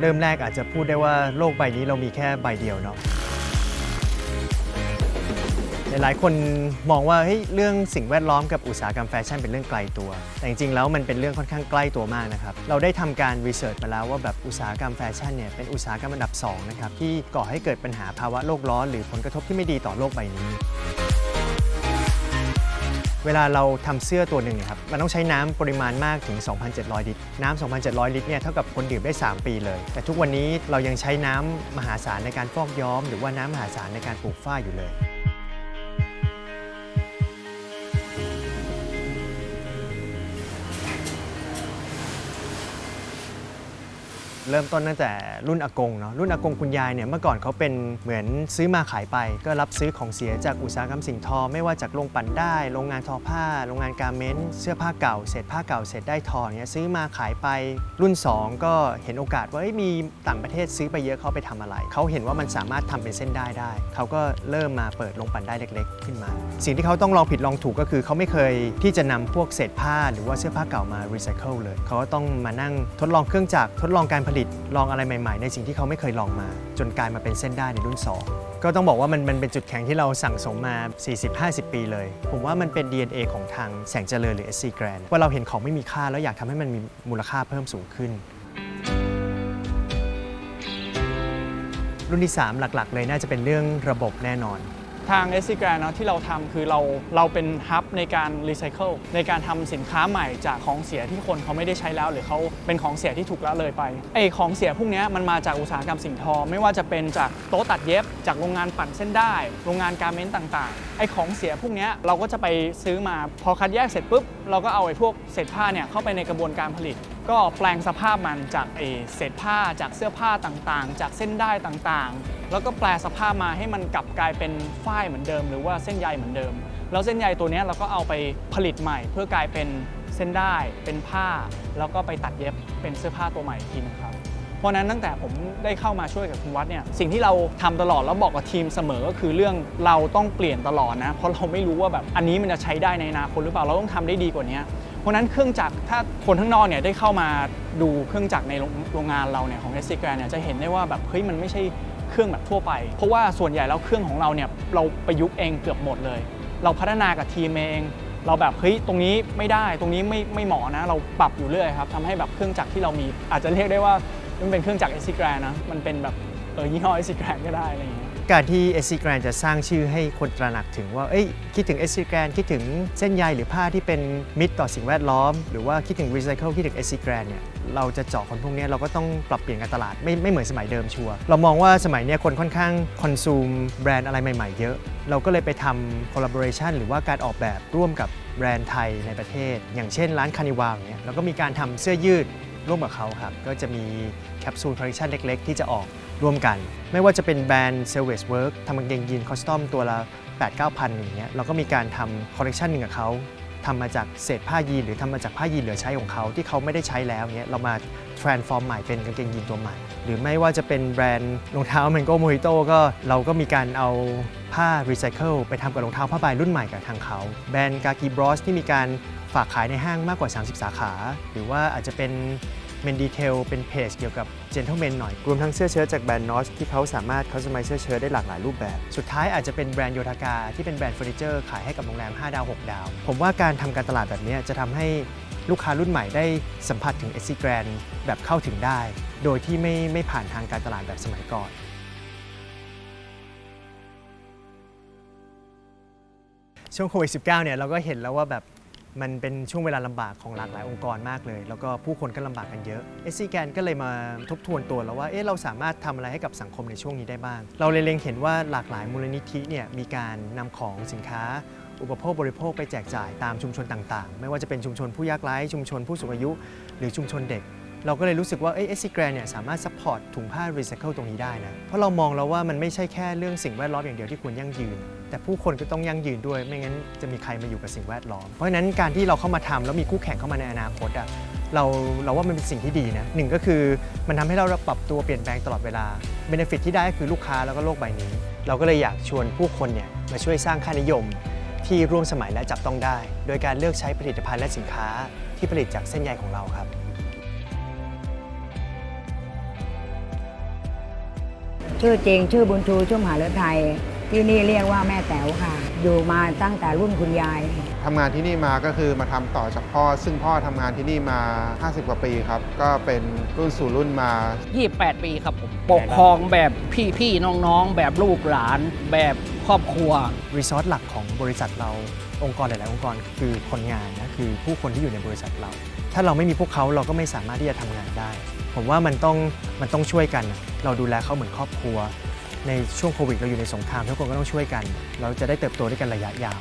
เริ่มแรกอาจจะพูดได้ว่าโลกใบนี้เรามีแค่ใบเดียวเนาะหลายๆคนมองว่าเฮ้ยเรื่องสิ่งแวดล้อมกับอุตสาหกรรมแฟชั่นเป็นเรื่องไกลตัว แต่จริงๆแล้วมันเป็นเรื่องค่อนข้างใกล้ตัวมากนะครับเราได้ทำการรีเสิร์ชมาแล้วว่าแบบอุตสาหกรรมแฟชั่นเนี่ยเป็นอุตสาหกรรมอันดับสองนะครับที่ก่อให้เกิดปัญหาภาวะโลกร้อน หรือผลกระทบที่ไม่ดีต่อโลกใบนี้ เวลาเราทำเสื้อตัวหนึ่งเนี่ยครับมันต้องใช้น้ำปริมาณมากถึง 2,700 ลิตร น้ำ2,700 ลิตรเนี่ยเท่ากับคนดื่มได้ 3 ปีเลย แต่ทุกวันนี้เรายังใช้น้ำมหาศาลในการฟอกย้อม หรือว่าน้ำมหาศาลในการปลูกฝ้ายอยู่เลย เริ่มต้นตั้งแต่รุ่นอากงเนาะรุ่นอากงคุณยายเนี่ยเมื่อก่อนเขาเป็นเหมือนซื้อมาขายไป ก็รับซื้อของเสียจากอุตสาหกรรมสิ่งทอ ไม่ว่าจากโรงปั่นได้ โรงงานทอผ้า โรงงานการเม้นท์เสื้อผ้าเก่าเศษผ้าเก่าเศษได้ทอเนี่ยซื้อมาขายไปรุ่น 2 ก็เห็นโอกาสว่ามีต่างประเทศซื้อไปเยอะเขาไปทำอะไร เขาเห็นว่ามันสามารถทำเป็นเส้นได้ได้ เขาก็เริ่มมาเปิดโรงปั่นได้เล็ก ๆ ขึ้นมา สิ่งที่เขาต้องลองผิดลองถูกก็คือเขาไม่เคยที่จะนำพวกเศษผ้าหรือว่าเสื้อผ้าเก่ามารีไซเคิลเลยเขาก็ต้องมานั่งทดลองเครื่องจักรทดลองการผลิตลองอะไรใหม่ ๆ ในสิ่งที่เขาไม่เคยลองมา จนกลายมาเป็นเส้นได้ในรุ่น 2 ก็ต้องบอกว่ามันมันเป็นจุดแข็งที่เราสั่งสมมา 40-50 ปีเลย ผมว่ามันเป็น DNA ของทางแสงเจริญหรือ SC Grand ว่าเราเห็นของไม่มีค่าแล้วอยากทำให้มันมีมูลค่าเพิ่มสูงขึ้น รุ่นที่ 3 หลักๆ เลยน่าจะเป็นเรื่องระบบแน่นอน ทาง s c g r a n เนาะที่เราทำคือเราเราเป็นฮับในการรีไซเคิลในการทำสินค้าใหม่จากของเสียที่คนเขาไม่ได้ใช้แล้ว หรือเขาเป็นของเสียที่ถูกละเลยไปไอของเสียพวกนี้มันมาจากอุตสาหกรรมสิ่งทอ ไม่ว่าจะเป็นจากโต๊ะตัดเย็บ จากโรงงานปั่นเส้นได้ โรงงานการเมนต์ต่างๆไอของเสียพวกนี้เราก็จะไปซื้อมาพอคัดแยกเสร็จปุ๊บเราก็เอาไอพวกเศษผ้าเนี่ยเข้าไปในกระบวนการผลิต ก็แปลงสภาพมันจากเศษผ้าจากเสื้อผ้าต่างๆ จากเส้นได้ต่างๆ แล้วก็แปลสภาพมาให้มันกลับกลายเป็นฝ้ายเหมือนเดิม หรือว่าเส้นใยเหมือนเดิม แล้วเส้นใยตัวนี้เราก็เอาไปผลิตใหม่ เพื่อกลายเป็นเส้นได้เป็นผ้า แล้วก็ไปตัดเย็บเป็นเสื้อผ้าตัวใหม่อีกทีนึงครับเพราะนั้นตั้งแต่ผมได้เข้ามาช่วยกับคุณวัดเนี่ยสิ่งที่เราทำตลอดแล้วบอกกับทีมเสมอก็คือเรื่องเราต้องเปลี่ยนตลอดนะเพราะเราไม่รู้ว่าแบบอันนี้มันจะใช้ได้ในอนาคตหรือเปล่าเราต้องทำได้ดีกว่านี้ เพราะนั้นเครื่องจักรถ้าคนข้างนอกเนี่ยได้เข้ามาดูเครื่องจักรในโรงงานเราเนี่ยของ s อ g r a n เนี่ยจะเห็นได้ว่าแบบเฮ้ยมันไม่ใช่เครื่องแบบทั่วไป เพราะว่าส่วนใหญ่แล้วเครื่องของเราเนี่ยเราประยุกต์เองเกือบหมดเลย เราพัฒนากับทีมเอง เราแบบเฮ้ยตรงนี้ไม่ได้ตรงนี้ไม่ไม่เหมาะนะ เราปรับอยู่เรื่อยครับทำให้แบบเครื่องจักรที่เรามี อาจจะเรียกได้ว่ามันเป็นเครื่องจักร s อ g r a n นะมันเป็นแบบเออยี่ห้อ s อ g r a n ก็ได้อะไรอย่างเงี้ย การที่ SC Grand จะสร้างชื่อให้คนตระหนักถึงว่า เอ้ย คิดถึง SC Grand คิดถึงเส้นใยหรือผ้าที่เป็นมิตรต่อสิ่งแวดล้อม หรือว่าคิดถึง Recycle คิดถึง SC Grand เนี่ย เราจะเจาะคนพวกนี้เราก็ต้องปรับเปลี่ยนการตลาดไม่ไม่เหมือนสมัยเดิมชัวร์เรามองว่าสมัยนี้คนค่อนข้างคอนซูมแบรนด์อะไรใหม่ๆเยอะ เราก็เลยไปทำ collaboration หรือว่าการออกแบบร่วมกับแบรนด์ไทยในประเทศ อย่างเช่นร้านคานิวาลเนี่ยเราก็มีการทำเสื้อยืด ร่วมกับเขาครับ ก็จะมีแคปซูลคอลเลคชันเล็กๆ ที่จะออกร่วมกัน ไม่ว่าจะเป็นแบรนด์ s e l v a g e Work ทำกางเกงยีนคอสตอมตัวละ 8 9 0 0 0อย่างเงี้ยเราก็มีการทำคอลเลคชันหนึ่งกับเขาทำมาจากเศษผ้ายีนหรือทำมาจากผ้ายีนเหลือใช้ของเขาที่เขาไม่ได้ใช้แล้วเงี้ยเรามา transform ใหม่เป็นกางเกงยีนตัวใหม่ หรือไม่ว่าจะเป็นแบรนด์รองเท้า Mango Mojito ก็เราก็มีการเอาผ้ารีไซเคิลไปทำกับรองเท้าผ้าใบรุ่นใหม่กับทางเขา แบรนด์ Gaki Bros ที่มีการ ฝากขายในห้างมากกว่า 30 สาขา หรือว่าอาจจะเป็นเมนดีเทลเป็นเพจเกี่ยวกับเจนเทลเมนหน่อย รวมทั้งเสื้อเชิ้ตจากแบรนด์นอสที่เขาสามารถคัสตอมไมเสื้อเชิ้ตได้หลากหลายรูปแบบ สุดท้ายอาจจะเป็นแบรนด์โยทากา ที่เป็นแบรนด์เฟอร์นิเจอร์ขายให้กับโรงแรม 5 ดาว 6 ดาว ผมว่าการทำการตลาดแบบนี้จะทำให้ลูกค้ารุ่นใหม่ได้สัมผัสถึง SC Grand แบบเข้าถึงได้ โดยที่ไม่ไม่ผ่านทางการตลาดแบบสมัยก่อนช่วงโควิด -19 เนี่ยเราก็เห็นแล้วว่าแบบ มันเป็นช่วงเวลาลำบากของหลากหลายองค์กรมากเลย แล้วก็ผู้คนก็ลำบากกันเยอะ SC g a n ก็เลยมาทบทวนตัวแล้วว่าเอ๊ะเราสามารถทำอะไรให้กับสังคมในช่วงนี้ได้บ้าง เราเลยเล็งเห็นว่าหลากหลายมูลนิธิเนี่ยมีการนำของสินค้า อุปโภคบริโภคไปแจกจ่ายตามชุมชนต่างๆ ไม่ว่าจะเป็นชุมชนผู้ยากไร้ชุมชนผู้สูงอายุ หรือชุมชนเด็กเราก็เลยรู้สึกว่าเอสซีแกรนเนี่ยสามารถซัพพอร์ตถุงผ้ารีไซเคิลตรงนี้ได้นะ เพราะเรามองแล้วว่ามันไม่ใช่แค่เรื่องสิ่งแวดล้อมอย่างเดียวที่ควรยั่งยืน แต่ผู้คนก็ต้องยั่งยืนด้วย ไม่งั้นจะมีใครมาอยู่กับสิ่งแวดล้อม เพราะฉะนั้นการที่เราเข้ามาทำแล้วมีคู่แข่งเข้ามาในอนาคตอะเราเราว่ามันเป็นสิ่งที่ดีนะหนึ่งก็คือมันทำให้เราปรับตัวเปลี่ยนแปลงตลอดเวลาเบนฟิตที่ได้ก็คือลูกค้าแล้วก็โลกใบนี้ เราก็เลยอยากชวนผู้คนเนี่ยมาช่วยสร้างค่านิยม ที่ร่วมสมัยและจับต้องได้ โดยการเลือกใช้ผลิตภัณฑ์และสินค้าที่ผลิตจากเส้นใยของเราครับชื่อเจงชื่อบุญชูชุ่มหาเล็กไทย ที่นี่เรียกว่าแม่แต๋วค่ะ อยู่มาตั้งแต่รุ่นคุณยาย ทำงานที่นี่มาก็คือมาทำต่อจากพ่อ ซึ่งพ่อทำงานที่นี่มา 50 กว่าปีครับ ก็เป็นรุ่นสู่รุ่นมา 28 ปีครับผมปกครองแบบพี่ๆน้องๆ แบบลูกหลาน แบบครอบครัว รีซอสหลักของบริษัทเราองค์กรหลาย ๆ องค์กรคือคนงานนะคือผู้คนที่อยู่ในบริษัทเรา ถ้าเราไม่มีพวกเขาเราก็ไม่สามารถที่จะทำงานได้ ผมว่ามันต้องมันต้องช่วยกันนะเราดูแลเขาเหมือนครอบครัว ในช่วงโควิดเราอยู่ในสงครามทุกคนก็ต้องช่วยกัน เราจะได้เติบโตด้วยกันระยะยาว